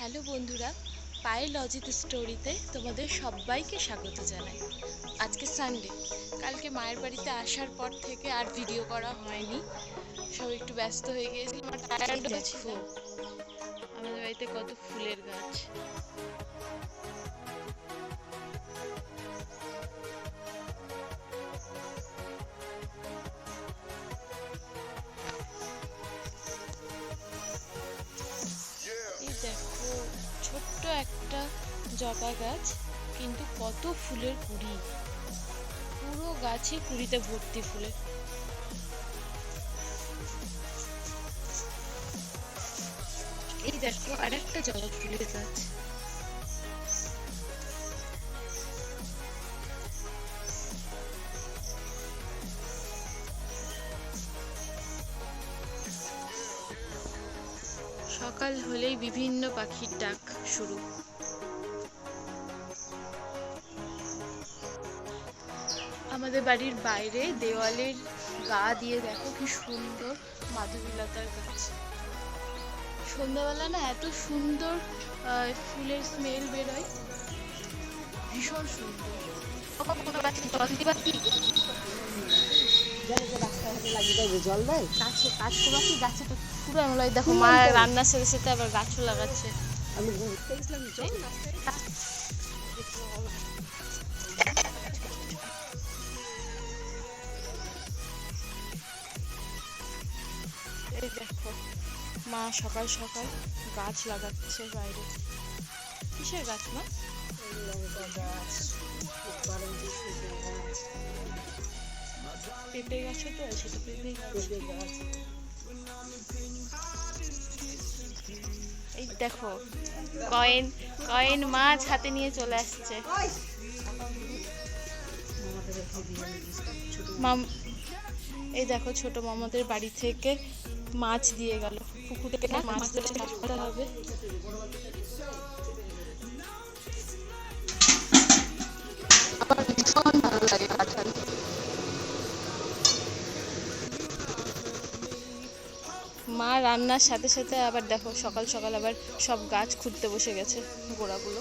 Hello বন্ধুরা পায়ের লজিত স্টোরিতে তোমাদের সবাইকে স্বাগত জানাই। আজকে সানডে কালকে মায়ের বাড়িতে আসার পর থেকে আর ভিডিও করা হয়নি। সব একটু ব্যস্ত হয়ে গিয়েছিলাম আর টায়ার্ড ছিল? আমাদের বাড়িতে কত ফুলের গাছ। জবা গাছ, কিন্তু কত ফুলের কুড়ি পুরো গাছে কুড়িতে ভর্তি ফুলে এই দেখো আর একটা জবা ফুলের গাছ। সকাল হলেই বিভিন্ন পাখির ডাক শুরু। আমাদের বাড়ির বাইরে দেওয়ালের গা দিয়ে দেখো কি সুন্দর মাধবীলতার গাছ। সন্ধ্যাবেলা না এত সুন্দর ফুলের স্মেল বেরোয়। ভীষণ সুন্দর। জল দেয় গাছে কাজ করবা গাছে তো পুরো লাগে দেখো মা রান্না সেরে সেরে আবার গাছও লাগাচ্ছে। আমি ঘুরতে গেছিলাম সকাল সকাল গাছ লাগাচ্ছে বাইরে। কিসের গাছ, মা? লঙ্কা পেঁপে গাছও তো আছে, তো পেঁপে এই দেখো, কয়েন কয়েন মাছ হাতে নিয়ে চলে আসছে। এই দেখো, ছোট মামাদের বাড়ি থেকে মাছ দিয়ে গেল পুকুর থেকে মাছ ধরে চাষ করা হবে। আমার ভীষণ ভালো লাগে কাঁঠাল মা রান্নার সাথে সাথে আবার দেখো সকাল সকাল আবার সব গাছ খুঁড়তে বসে গেছে গোড়াগুলো।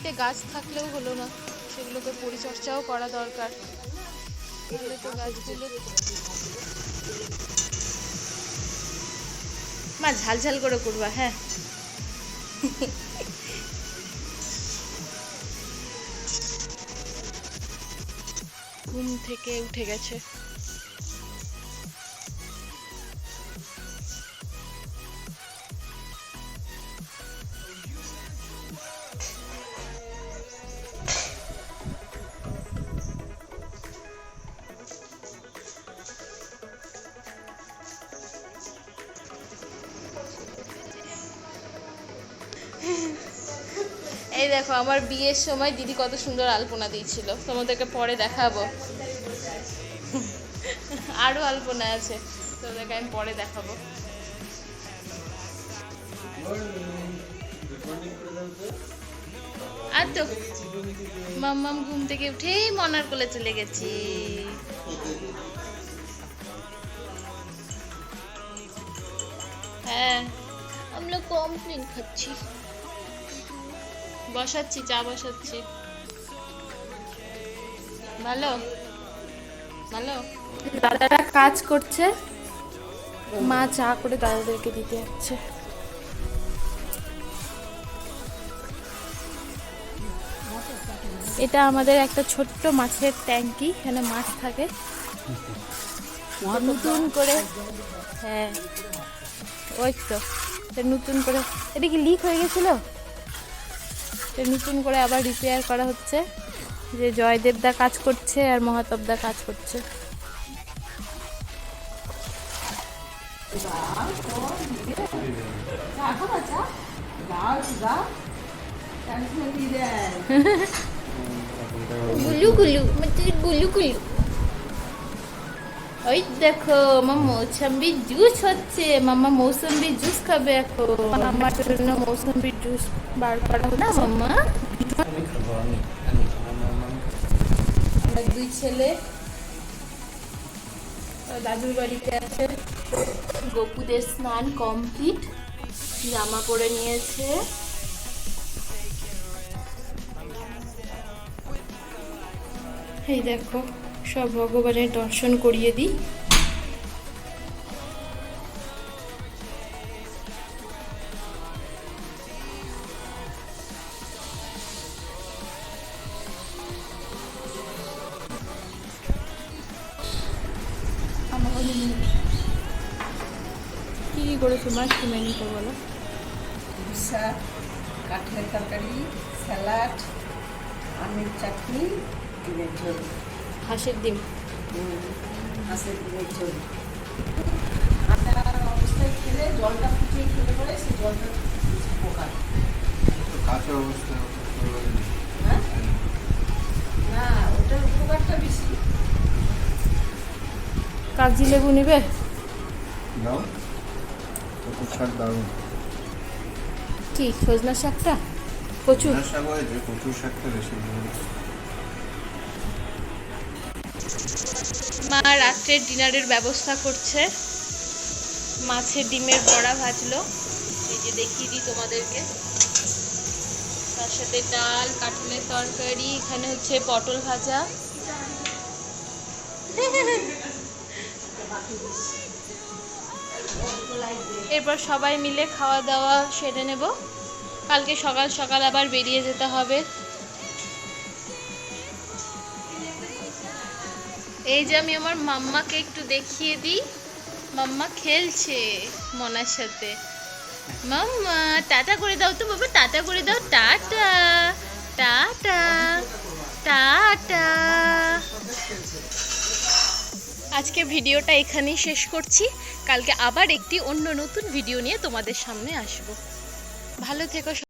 বাড়িতে গাছ থাকলেও হলো না, সেগুলোকে পরিচর্যাও করা দরকার। তাহলে তো গাছগুলো মা, ঝালঝাল করে করবা হ্যাঁ। ঘুম থেকে উঠে গেছে। দেখো, আমার বিয়ের সময় দিদি কত সুন্দর আলপনা দিয়েছিল। তোমাদেরকে পরে দেখাবো। আরও আলপনা আছে। তোমাদেরকে আমি পরে দেখাবো। আর তো, মাম্মাম ঘুম থেকে উঠেই মনার কোলে চলে গেছি। হ্যাঁ। আমরা কমপ্লেন খাচ্ছি। বসাচ্ছি, চা বসাচ্ছি। ভালো? ভালো? দাদারা কাজ করছে। মা চা করে দাদাদেরকে দিতে যাচ্ছে। এটা আমাদের একটা ছোট্ট মাছের ট্যাঙ্কি, এখানে মাছ থাকে। নতুন করে হ্যাঁ। ওই তো নতুন করে। এটা কি লিক হয়ে গেছিল? এটা নতুন করে আবার রিপেয়ার করা হচ্ছে। যে জয়দেব দা কাজ করছে আর মহাতব দা কাজ করছে। গুলু গুলু গুলু গুলু। ওই দেখো আমার মৌসম্বি জুস হচ্ছে। মামা মৌসম্বি জুস খাবে এখন। আমার জন্য মৌসম্বি জুস বার করা না মাম্মা আমি খাব আমি আমি আমার দুই ছেলে। দাদুর বাড়িতে আছে। গপুদের স্নান কমপ্লিট জামা পরে নিয়েছে। এই দেখো। সব ভগবানের দর্শন করিয়ে দিই। কি কি করেছ? মাছ মেনুটা বলো। উষা কাঠের তরকারি, স্যালাড, আমের চাটনি, ডিমের ঝোল। হাঁসের ডিম। হাঁসের অবস্থায় খেলে জলটা খেলে জলটা না। ওটার উপকারটা বেশি লেবু নেবে? কি, সজনা শাকটা? সজনা শাক কচুর শাকটা বেশি মা রাত্রের ডিনারের ব্যবস্থা করছে। মাছের ডিমের বড়া ভাজলো। এই যে দেখিয়ে দিই তোমাদেরকে। তার সাথে ডাল, কাঁঠালের তরকারি, এখানে হচ্ছে পটল ভাজা। এরপর সবাই মিলে খাওয়া দাওয়া সেরে নেব। কালকে সকাল সকাল আবার বেরিয়ে যেতে হবে। এই যে আমি আমার মাম্মাকে একটু দেখিয়ে দিই। মাম্মা খেলছে মনার সাথে। মাম্মা, টাটা করে দাও তো বাবা, টাটা করে দাও, টাটা টাটা টাটা। আজকে ভিডিওটা এখানেই শেষ করছি। কালকে আবার একটি অন্য নতুন ভিডিও নিয়ে তোমাদের সামনে আসব। ভালো থেকো